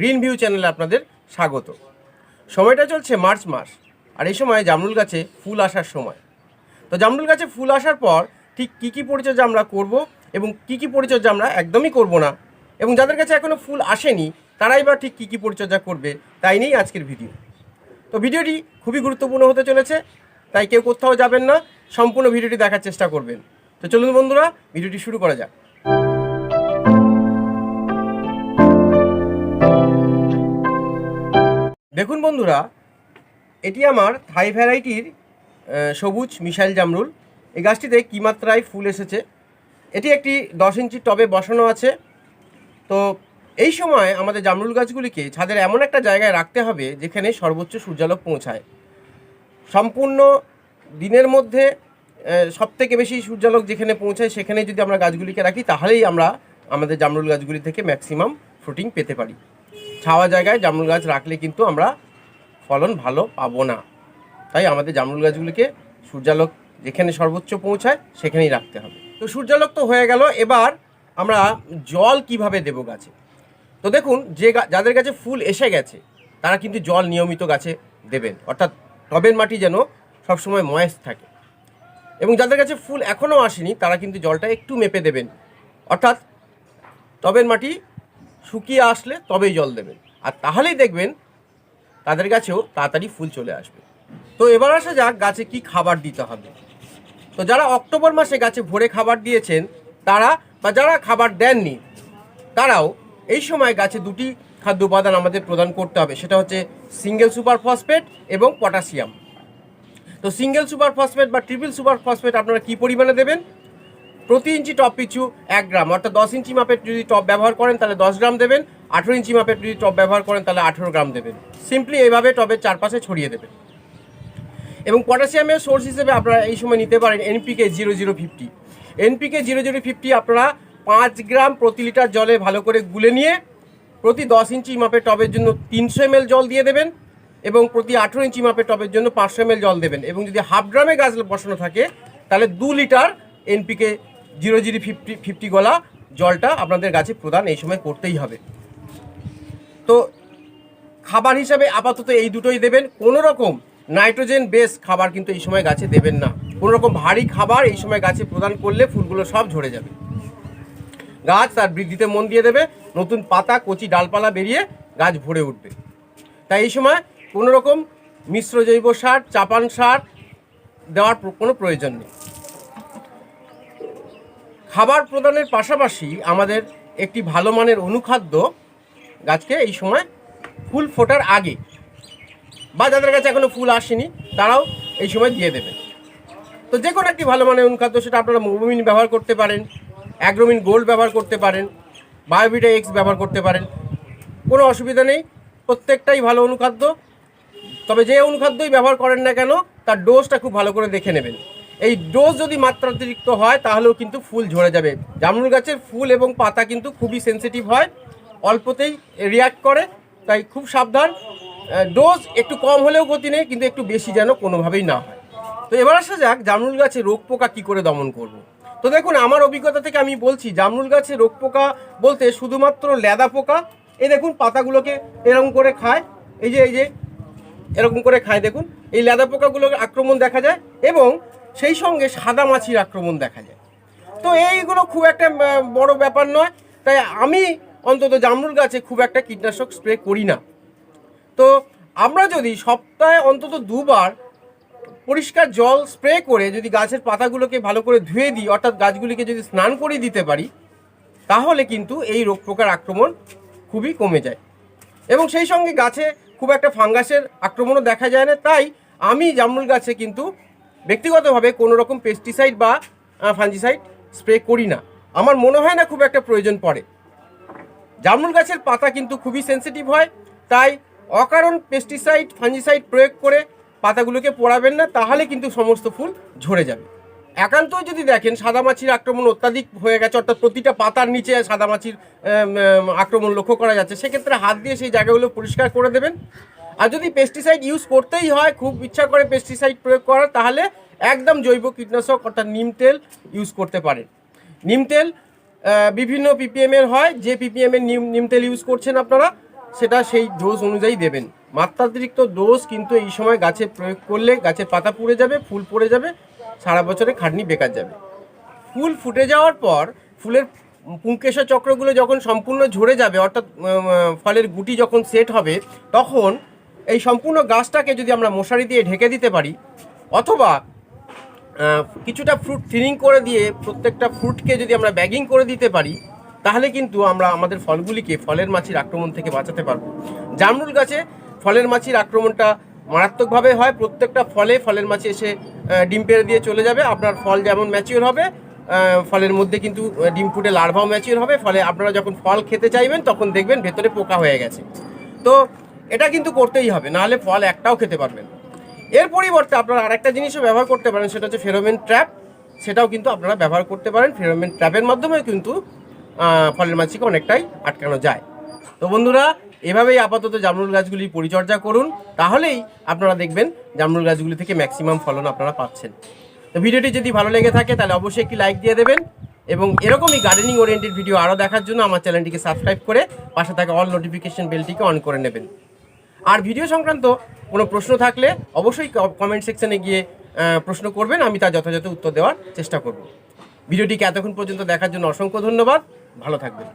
Green view চ্যানেলে আপনাদের স্বাগত। সময়টা চলছে মার্চ মাস, আর এই সময় জামরুল গাছে ফুল আসার সময়। তো জামরুল গাছে ফুল আসার পর ঠিক কী কী পরিচর্যা আমরা করব এবং কী কী পরিচর্যা আমরা একদমই করব না, এবং যাদের কাছে এখনও ফুল আসেনি, তারাই বা ঠিক কী কী পরিচর্যা করবে তাই নিয়েই আজকের ভিডিও। তো ভিডিওটি খুবই গুরুত্বপূর্ণ হতে চলেছে, তাই কেউ কোথাও যাবেন না, সম্পূর্ণ ভিডিওটি দেখার চেষ্টা করবেন। তো চলুন বন্ধুরা, ভিডিওটি শুরু করা যাক। বন্ধুরা, এটি আমার থাই ভ্যারাইটির সবুজ মিসাইল জামরুল। এই গাছটিতে কী মাত্রায় ফুল এসেছে? এটি একটি দশ ইঞ্চি টবে বসানো আছে। তো এই সময় আমাদের জামরুল গাছগুলিকে ছাদের এমন একটা জায়গায় রাখতে হবে যেখানে সর্বোচ্চ সূর্যালোক পৌঁছায়। সম্পূর্ণ দিনের মধ্যে সব থেকে বেশি সূর্যালোক যেখানে পৌঁছায় সেখানে যদি আমরা গাছগুলিকে রাখি, তাহলেই আমরা আমাদের জামরুল গাছগুলি থেকে ম্যাক্সিমাম ফ্রুটিং পেতে পারি। ছাওয়া জায়গায় জামরুল গাছ রাখলে কিন্তু আমরা ফলন ভালো পাবো না। তাই আমাদের জামরুল গাছগুলিকে সূর্যালোক যেখানে সর্বোচ্চ পৌঁছায়, সেখানেই রাখতে হবে। তো সূর্যালোক তো হয়ে গেল, এবার আমরা জল কীভাবে দেব গাছে? তো দেখুন, যে যাদের কাছে ফুল এসে গেছে, তারা কিন্তু জল নিয়মিত গাছে দেবেন। অর্থাৎ টবের মাটি যেন সবসময় ময়েস থাকে। এবং যাদের কাছে ফুল এখনও আসেনি, তারা কিন্তু জলটা একটু মেপে দেবেন। অর্থাৎ টবের মাটি শুকিয়ে আসলে তবেই জল দেবেন। আর তাহলেই দেখবেন তাদের গাছেও তাড়াতাড়ি ফুল চলে আসবে। তো এবার আসা যাক গাছে কি খাবার দিতে হবে। তো যারা অক্টোবর মাসে গাছে ভরে খাবার দিয়েছেন, তারা বা যারা খাবার দেননি, তারাও এই সময় গাছে দুটি খাদ্য উপাদান আমাদের প্রদান করতে হবে। সেটা হচ্ছে সিঙ্গেল সুপার ফসফেট এবং পটাশিয়াম। তো সিঙ্গেল সুপার ফসফেট বা ট্রিপল সুপার ফসফেট আপনারা কি পরিমাণে দেবেন? প্রতি ইঞ্চি টপ পিছু এক গ্রাম, অর্থাৎ দশ ইঞ্চি মাপের যদি টপ ব্যবহার করেন, তাহলে দশ গ্রাম দেবেন। আঠেরো ইঞ্চি মাপের যদি টপ ব্যবহার করেন, তাহলে আঠেরো গ্রাম দেবেন। সিম্পলি এইভাবে টবের চারপাশে ছড়িয়ে দেবেন। এবং পটাশিয়ামের সোর্স হিসেবে আপনারা এই সময় নিতে পারেন NPK zero zero fifty NPK zero zero fifty আপনারা পাঁচ গ্রাম প্রতি লিটার জলে ভালো করে গুলে নিয়ে প্রতি দশ ইঞ্চি মাপের টবের জন্য তিনশো এম জল দিয়ে দেবেন এবং প্রতি আঠেরো ইঞ্চি মাপের টবের জন্য পাঁচশো এম জল দেবেন। এবং যদি হাফ গ্রামে গাছ বসানো থাকে, তাহলে দু litre NPK zero zero fifty fifty গলা জলটা আপনাদের গাছে প্রদান এই সময় করতেই হবে। খাবার হিসাবে আপাতত এই দুটোই দেবেন। কোনো রকম নাইট্রোজেন বেস খাবার কিন্তু এই সময় গাছে দেবেন না। কোনো রকম ভারী খাবার এই সময় গাছে প্রদান করলে ফুলগুলো সব ঝরে যাবে। গাছ তার বৃদ্ধিতে মন দিয়ে দেবে, নতুন পাতা, কচি ডালপালা বেরিয়ে গাছ ভরে উঠবে। তাই এই সময় কোনো রকম মিশ্র জৈব সার, চাপান সার দেওয়ার কোনো প্রয়োজন নেই। খাবার প্রদানের পাশাপাশি আমাদের একটি ভালো মানের অনুখাদ্য গাছকে এই সময় ফুল ফোটার আগে। বা যাদের কাছে এখনও ফুল আসেনি, তারাও এই সময় দিয়ে দেবেন তো যে কোনো একটি ভালো মানের অনুখাদ্য সেটা আপনারা মোবিন ব্যবহার করতে পারেন, অ্যাগ্রোমিন গোল্ড ব্যবহার করতে পারেন বায়োবিটা এক্স ব্যবহার করতে পারেন। কোনো অসুবিধা নেই, প্রত্যেকটাই ভালো অনুখাদ্য। তবে যে অনুখাদ্যই ব্যবহার করেন না কেন, তার ডোজটা খুব ভালো করে দেখে নেবেন। এই ডোজ যদি মাত্রাতিরিক্ত হয়, তাহলেও কিন্তু ফুল ঝরে যাবে। জামরুল গাছের ফুল এবং পাতা কিন্তু খুবই সেনসিটিভ হয়, অল্পতেই রিয়াক্ট করে। তাই খুব সাবধান। ডোজ একটু কম হলেও ক্ষতি নেই, কিন্তু একটু বেশি যেন কোনোভাবেই না হয়। তো এবার আসা যাক, জামরুল গাছে রোগ পোকা কী করে দমন করব। তো দেখুন, আমার অভিজ্ঞতা থেকে আমি বলছি, জামরুল গাছে রোগ পোকা বলতে শুধুমাত্র লেদা পোকা, এই দেখুন পাতাগুলোকে এরকম করে খায়, এই যে এই যে, এরকম করে খায় দেখুন, এই লেদা পোকাগুলোর আক্রমণ দেখা যায় এবং সেই সঙ্গে সাদা মাছির আক্রমণ দেখা যায়। তো এইগুলো খুব একটা বড় ব্যাপার নয়, তাই আমি অন্তত জামরুল গাছে খুব একটা কীটনাশক স্প্রে করি না। তো আমরা যদি সপ্তাহে অন্তত দুবার পরিষ্কার জল স্প্রে করে যদি গাছের পাতাগুলোকে ভালো করে ধুয়ে দিই, অর্থাৎ গাছগুলিকে যদি স্নান করিয়ে দিতে পারি, তাহলে কিন্তু এই রোগ পোকার আক্রমণ খুবই কমে যায়। এবং সেই সঙ্গে গাছে খুব একটা ফাঙ্গাসের আক্রমণও দেখা যায় না। তাই আমি জামরুল গাছে কিন্তু ব্যক্তিগতভাবে কোনো রকম পেস্টিসাইড বা ফাঞ্জিসাইড স্প্রে করি না। আমার মনে হয় না খুব একটা প্রয়োজন পড়ে। জামরুল গাছের পাতা কিন্তু খুবই সেনসিটিভ হয়, তাই অকারণ পেস্টিসাইড ফাঞ্জিসাইড প্রয়োগ করে পাতাগুলোকে পোড়াবেন না, তাহলে কিন্তু সমস্ত ফুল ঝরে যাবে। একান্ত যদি দেখেন, সাদামাছির আক্রমণ অত্যাধিক হয়ে গেছে, অর্থাৎ প্রতিটা পাতার নিচে সাদামাছির আক্রমণ লক্ষ্য করা যাচ্ছে, সেক্ষেত্রে হাত দিয়ে সেই জায়গাগুলো পরিষ্কার করে দেবেন। আর যদি পেস্টিসাইড ইউজ করতেই হয়, খুব ইচ্ছা করে পেস্টিসাইড প্রয়োগ করার, তাহলে একদম জৈব কীটনাশক, অর্থাৎ নিম তেল ইউজ করতে পারেন। নিম তেল বিভিন্ন পিপিএম এর হয়, যে পিপিএম এর নিম নিম তেল ইউজ করছেন আপনারা, সেটা সেই ডোজ অনুযায়ী দেবেন। মাত্রাতিরিক্ত ডোজ কিন্তু এই সময় গাছে প্রয়োগ করলে গাছের পাতা পুড়ে যাবে, ফুল পড়ে যাবে, সারা বছরে খাটনি বেকার যাবে। ফুল ফুটে যাওয়ার পর, ফুলের পুঙ্কেশ্বর চক্রগুলো যখন সম্পূর্ণ ঝরে যাবে, অর্থাৎ ফলের গুটি যখন সেট হবে, তখন এই সম্পূর্ণ গাছটাকে যদি আমরা মশারি দিয়ে ঢেকে দিতে পারি, অথবা কিছুটা ফ্রুট থিনিং করে দিয়ে প্রত্যেকটা ফ্রুটকে যদি আমরা ব্যাগিং করে দিতে পারি, তাহলে কিন্তু আমরা আমাদের ফলগুলিকে ফলের মাছির আক্রমণ থেকে বাঁচাতে পারব। জামরুল গাছে ফলের মাছির আক্রমণটা মারাত্মকভাবে হয়। প্রত্যেকটা ফলে ফলের মাছি এসে ডিম পেড়ে দিয়ে চলে যাবে। আপনার ফল যেমন ম্যাচিওর হবে ফলের মধ্যে কিন্তু ডিম ফুটে লার্ভাও ম্যাচিওর হবে। ফলে আপনারা যখন ফল খেতে চাইবেন, তখন দেখবেন ভেতরে পোকা হয়ে গেছে। তো এটা কিন্তু করতেই হবে। নাহলে ফল একটাও খেতে পারবেন না। এর পরিবর্তে আপনারা আরেকটা জিনিসও ব্যবহার করতে পারেন, সেটা হচ্ছে ফেরোমেন ট্র্যাপ। সেটাও কিন্তু আপনারা ব্যবহার করতে পারেন, ফেরোমেন ট্র্যাপের মাধ্যমেও কিন্তু ফলের মাছিকে অনেকটাই আটকানো যায়। তো বন্ধুরা, এভাবেই আপাতত জামরুল গাছগুলি পরিচর্যা করুন, তাহলেই আপনারা দেখবেন জামরুল গাছগুলি থেকে ম্যাক্সিমাম ফলন আপনারা পাচ্ছেন। তো ভিডিওটি যদি ভালো লেগে থাকে, তাহলে অবশ্যই একটি লাইক দিয়ে দেবেন, এবং এরকমই গার্ডেনিং ওরিয়েন্টেড ভিডিও আরও দেখার জন্য আমার চ্যানেলটিকে সাবস্ক্রাইব করে পাশে থাকা অল নোটিফিকেশন বেলটিকে অন করে নেবেন। আর ভিডিও সংক্রান্ত কোনো প্রশ্ন থাকলে অবশ্যই কমেন্ট সেকশনে গিয়ে প্রশ্ন করবেন, আমি তার যথাযথ উত্তর দেওয়ার চেষ্টা করব। ভিডিওটিকে এতক্ষণ পর্যন্ত দেখার জন্য অসংখ্য ধন্যবাদ। ভালো থাকবেন।